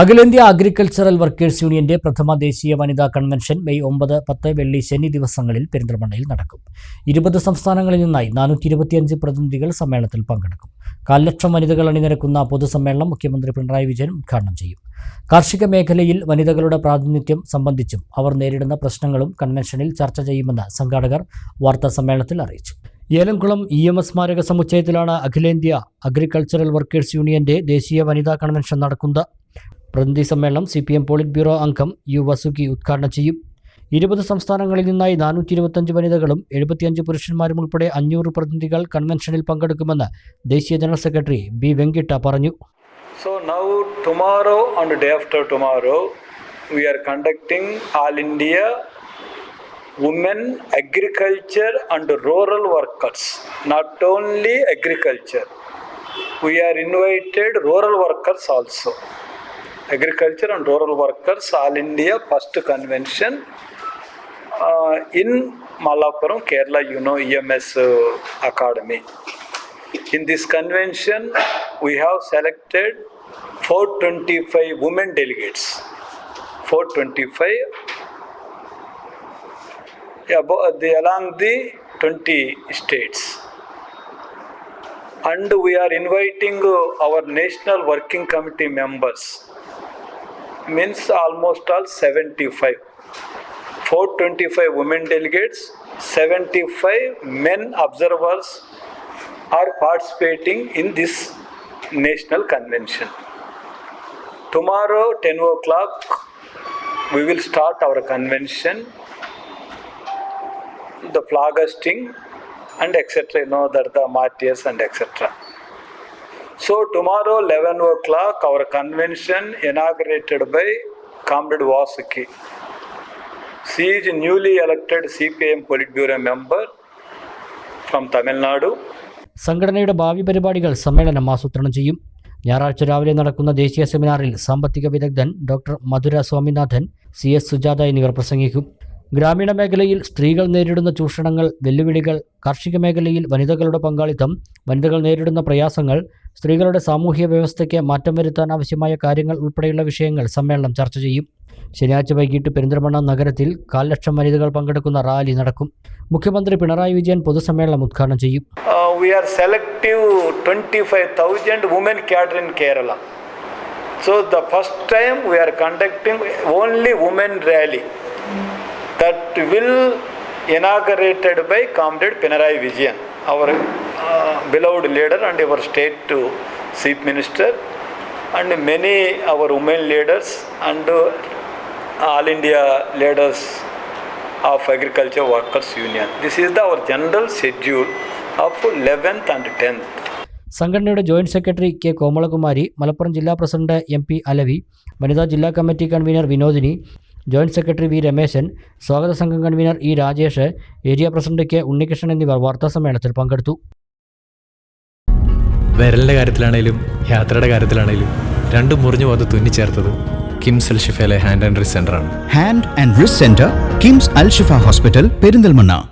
അഖിലേന്ത്യാ agricultural workers യൂണിയന്റെ പ്രഥമ ദേശീയ വനിതാ കൺവെൻഷൻ മെയ് ഒമ്പത് പത്ത് വെള്ളി ശനി ദിവസങ്ങളിൽ പെരിന്തൽമണ്ണയിൽ നടക്കും ഇരുപത് സംസ്ഥാനങ്ങളിൽ നിന്നായി നാനൂറ്റി ഇരുപത്തിയഞ്ച് പ്രതിനിധികൾ സമ്മേളനത്തിൽ പങ്കെടുക്കും കാൽലക്ഷം ലക്ഷം വനിതകൾ അണിനിരക്കുന്ന പൊതുസമ്മേളനം മുഖ്യമന്ത്രി പിണറായി വിജയൻ ഉദ്ഘാടനം ചെയ്യും കാർഷിക മേഖലയിൽ വനിതകളുടെ പ്രാതിനിധ്യം സംബന്ധിച്ചും അവർ നേരിടുന്ന പ്രശ്നങ്ങളും കൺവെൻഷനിൽ ചർച്ച ചെയ്യുമെന്ന് സംഘാടകർ വാർത്താ സമ്മേളനത്തിൽ അറിയിച്ചു ഏലംകുളം ഇ എം എസ് സ്മാരക സമുച്ചയത്തിലാണ് അഖിലേന്ത്യാ അഗ്രികൾച്ചറൽ വർക്കേഴ്സ് യൂണിയന്റെ ദേശീയ വനിതാ കൺവെൻഷൻ നടക്കുന്നത് പ്രതിനിധി സമ്മേളനം C P M polit bureau അംഗം യു വസുക്കി ഉദ്ഘാടനം ചെയ്യും ഇരുപത് സംസ്ഥാനങ്ങളിൽ നിന്നായി നാനൂറ്റി ഇരുപത്തഞ്ച് വനിതകളും എഴുപത്തിയഞ്ച് പുരുഷന്മാരും ഉൾപ്പെടെ അഞ്ഞൂറ് പ്രതിനിധികൾ കൺവെൻഷനിൽ പങ്കെടുക്കുമെന്ന് ദേശീയ ജനറൽ സെക്രട്ടറി ബി വെങ്കിട്ട പറഞ്ഞു so now tomorrow and day after tomorrow we are conducting all India women agriculture and rural workers not only agriculture we are invited rural workers also Agriculture and Rural Workers All India First Convention uh, in Malappuram, Kerala, EMS uh, Academy. In this convention, we have selected 425 women delegates. 425 uh, along the 20 states. And we are inviting our National Working Committee members means almost all 75. 425 women delegates, 75 men observers are participating in this national convention. Tomorrow, 10 o'clock, we will start our convention, the flag hosting, and etc. You know, that the martyrs and etc. So tomorrow 11 o'clock our convention inaugurated by Comrade Wasiki. She is newly elected CPM Politburo member from Tamil Nadu. സംഘടനയുടെ ഭാവി പരിപാടികൾ സമ്മേളനം ആസൂത്രണം ചെയ്യും ഞായറാഴ്ച രാവിലെ നടക്കുന്ന ദേശീയ സെമിനാറിൽ സാമ്പത്തിക വിദഗ്ധൻ doctor Madhura Swaminathan C S Sujatha എന്നിവർ ഗ്രാമീണ മേഖലയിൽ സ്ത്രീകൾ നേരിടുന്ന ചൂഷണങ്ങൾ വെല്ലുവിളികൾ കാർഷിക മേഖലയിൽ വനിതകളുടെ പങ്കാളിത്തം വനിതകൾ നേരിടുന്ന പ്രയാസങ്ങൾ സ്ത്രീകളുടെ സാമൂഹ്യ വ്യവസ്ഥയ്ക്ക് മാറ്റം വരുത്താൻ ആവശ്യമായ കാര്യങ്ങൾ ഉൾപ്പെടെയുള്ള വിഷയങ്ങൾ സമ്മേളനം ചർച്ച ചെയ്യും ശനിയാഴ്ച വൈകിട്ട് പെരിന്തൽമണ്ണ നഗരത്തിൽ കാൽ ലക്ഷം വനിതകൾ പങ്കെടുക്കുന്ന റാലി നടക്കും മുഖ്യമന്ത്രി പിണറായി വിജയൻ പൊതുസമ്മേളനം ഉദ്ഘാടനം ചെയ്യും we are selective twenty five thousand women cadre in Kerala so the first time we are conducting only women rally that will inaugurated by Comrade Pinarayi Vijayan, our uh, beloved leader and our state to chief minister, and many our women leaders and uh, all India leaders of Agriculture Workers Union. This is the, our general schedule of 11th and 10th. സംഘടനയുടെ joint secretary K Komalakumari Malappuram ജില്ലാ president M P Alavi വനിതാ ജില്ലാ committee convener Vinodini joint secretary V Rameshan സ്വാഗത സംഘം convener E Rajesh area president K Unnikrishnan എന്നിവർ വാർത്താസമ്മേളനത്തിൽ പങ്കെടുത്തു വിരലിൻ്റെ കാര്യത്തിലാണെങ്കിലും യാത്രയുടെ കാര്യത്തിലാണെങ്കിലും രണ്ടും മുറിഞ്ഞു പോകാതെ തുന്നിച്ചേർത്തത് കിംസ് അൽഷിഫയിലെ hand and wrist സെന്ററാണ് hand and wrist centre KIMS Alshifa hospital Perinthalmanna